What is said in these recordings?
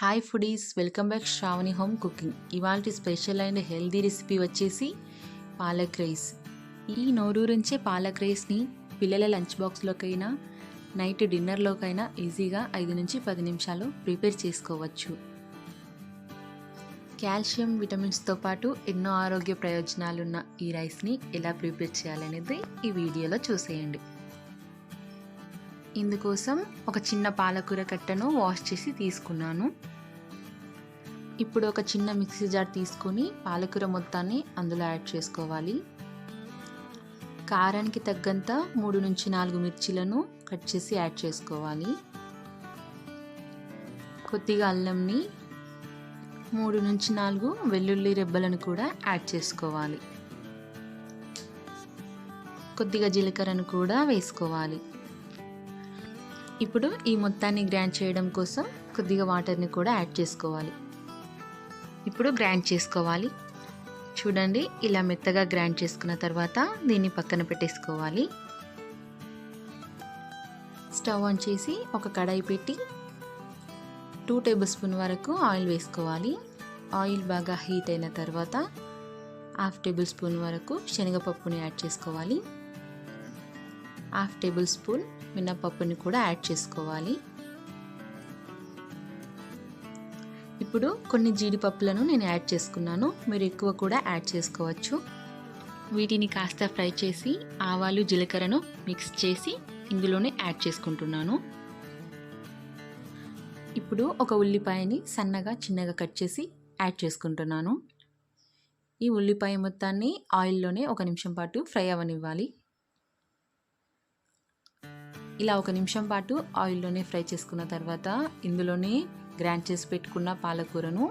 Hi foodies welcome back Sravani home cooking ఇవాళ special and healthy recipe వచ్చేసి palak rice ఈ నోరూరించే పాలక్ రైస్ని పిల్లల లంచ్ బాక్స్లోకైనా నైట్ డిన్నర్లోకైనా ఈజీగా ఐదు నుంచి పది నిమిషాలు ప్రిపేర్ చేసుకోవచ్చు. కాల్షియం విటమిన్స్తో పాటు ఎన్నో ఆరోగ్య ప్రయోజనాలున్న ఈ రైస్ని ఎలా ప్రిపేర్ చేయాలనేది ఈ వీడియోలో చూసేయండి. ఇందుకోసం ఒక చిన్న పాలకూర కట్టను వాష్ చేసి తీసుకున్నాను. ఇప్పుడు ఒక చిన్న మిక్సీ జార్ తీసుకొని పాలకూర మొత్తాన్ని అందులో యాడ్ చేసుకోవాలి. కారానికి తగ్గంత మూడు నుంచి నాలుగు మిర్చీలను కట్ చేసి యాడ్ చేసుకోవాలి. కొద్దిగా అల్లంని మూడు నుంచి నాలుగు వెల్లుల్లి రెబ్బలను కూడా యాడ్ చేసుకోవాలి. కొద్దిగా జీలకర్రను కూడా వేసుకోవాలి. ఇప్పుడు ఈ మొత్తాన్ని గ్రైండ్ చేయడం కోసం కొద్దిగా వాటర్ని కూడా యాడ్ చేసుకోవాలి. ఇప్పుడు గ్రైండ్ చేసుకోవాలి. చూడండి ఇలా మెత్తగా గ్రైండ్ చేసుకున్న తర్వాత దీన్ని పక్కన పెట్టేసుకోవాలి. స్టవ్ ఆన్ చేసి ఒక కడాయి పెట్టి టూ టేబుల్ స్పూన్ వరకు ఆయిల్ వేసుకోవాలి. ఆయిల్ బాగా హీట్ అయిన తర్వాత హాఫ్ టేబుల్ స్పూన్ వరకు శనగపప్పుని యాడ్ చేసుకోవాలి. హాఫ్ టేబుల్ స్పూన్ మినపప్పుని కూడా యాడ్ చేసుకోవాలి. ఇప్పుడు కొన్ని జీడిపప్పులను నేను యాడ్ చేసుకున్నాను. మీరు ఎక్కువ కూడా యాడ్ చేసుకోవచ్చు. వీటిని కాస్త ఫ్రై చేసి ఆవాలు జీలకర్రను మిక్స్ చేసి ఇందులోనే యాడ్ చేసుకుంటున్నాను. ఇప్పుడు ఒక ఉల్లిపాయని సన్నగా చిన్నగా కట్ చేసి యాడ్ చేసుకుంటున్నాను. ఈ ఉల్లిపాయ మొత్తాన్ని ఆయిల్లోనే ఒక నిమిషం పాటు ఫ్రై అవ్వనివ్వాలి ఇలా ఒక నిమిషం పాటు ఆయిల్లోనే ఫ్రై చేసుకున్న తర్వాత ఇందులోనే గ్రైండ్ చేసి పెట్టుకున్న పాలకూరను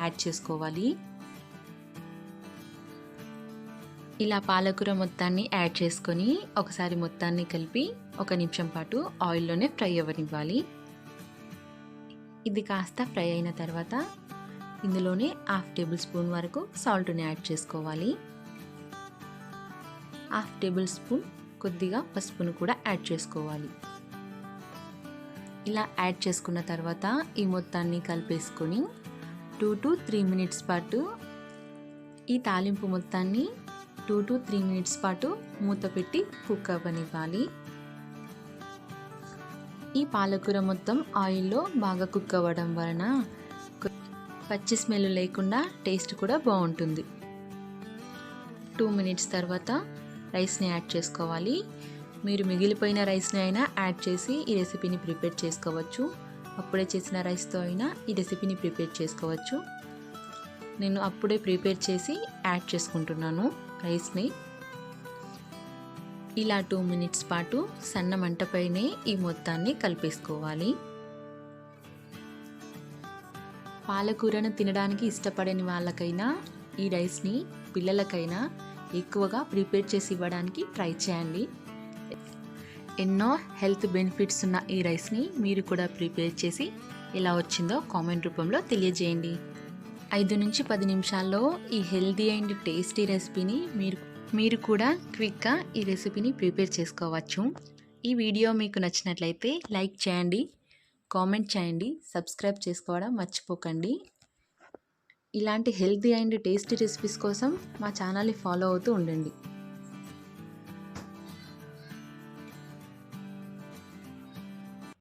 యాడ్ చేసుకోవాలి. ఇలా పాలకూర మొత్తాన్ని యాడ్ చేసుకొని ఒకసారి మొత్తాన్ని కలిపి ఒక నిమిషం పాటు ఆయిల్లోనే ఫ్రై అవ్వనివ్వాలి. ఇది కాస్త ఫ్రై అయిన తర్వాత ఇందులోనే హాఫ్ టేబుల్ స్పూన్ వరకు సాల్ట్ని యాడ్ చేసుకోవాలి. హాఫ్ టేబుల్ స్పూన్ కొద్దిగా పసుపును కూడా యాడ్ చేసుకోవాలి. ఇలా యాడ్ చేసుకున్న తర్వాత ఈ మొత్తాన్ని కలిపేసుకొని టూ టు త్రీ మినిట్స్ పాటు ఈ తాలింపు మొత్తాన్ని టూ టు త్రీ మినిట్స్ పాటు మూత పెట్టి కుక్ అవ్వనివ్వాలి. ఈ పాలకూర మొత్తం ఆయిల్లో బాగా కుక్ అవ్వడం వలన పచ్చి స్మెల్ లేకుండా టేస్ట్ కూడా బాగుంటుంది. టూ మినిట్స్ తర్వాత రైస్ని యాడ్ చేసుకోవాలి. మీరు మిగిలిపోయిన రైస్ని అయినా యాడ్ చేసి ఈ రెసిపీని ప్రిపేర్ చేసుకోవచ్చు. అప్పుడే చేసిన రైస్తో అయినా ఈ రెసిపీని ప్రిపేర్ చేసుకోవచ్చు. నేను అప్పుడే ప్రిపేర్ చేసి యాడ్ చేసుకుంటున్నాను రైస్ని ఇలా టూ మినిట్స్ పాటు సన్న మంటపైనే ఈ మొత్తాన్ని కలిపేసుకోవాలి. పాలకూరను తినడానికి ఇష్టపడని వాళ్ళకైనా ఈ రైస్ని పిల్లలకైనా ఎక్కువగా ప్రిపేర్ చేసి ఇవ్వడానికి ట్రై చేయండి. ఎన్నో హెల్త్ బెనిఫిట్స్ ఉన్న ఈ రైస్ని మీరు కూడా ప్రిపేర్ చేసి ఎలా వచ్చిందో కామెంట్ రూపంలో తెలియజేయండి. ఐదు నుంచి పది నిమిషాల్లో ఈ హెల్తీ అండ్ టేస్టీ రెసిపీని మీరు మీరు కూడా క్విక్గా ఈ రెసిపీని ప్రిపేర్ చేసుకోవచ్చు. ఈ వీడియో మీకు నచ్చినట్లయితే లైక్ చేయండి కామెంట్ చేయండి సబ్స్క్రైబ్ చేసుకోవడం మర్చిపోకండి. ఇలాంటి హెల్తీ అండ్ టేస్టీ రెసిపీస్ కోసం మా ఛానల్ని ఫాలో అవుతూ ఉండండి.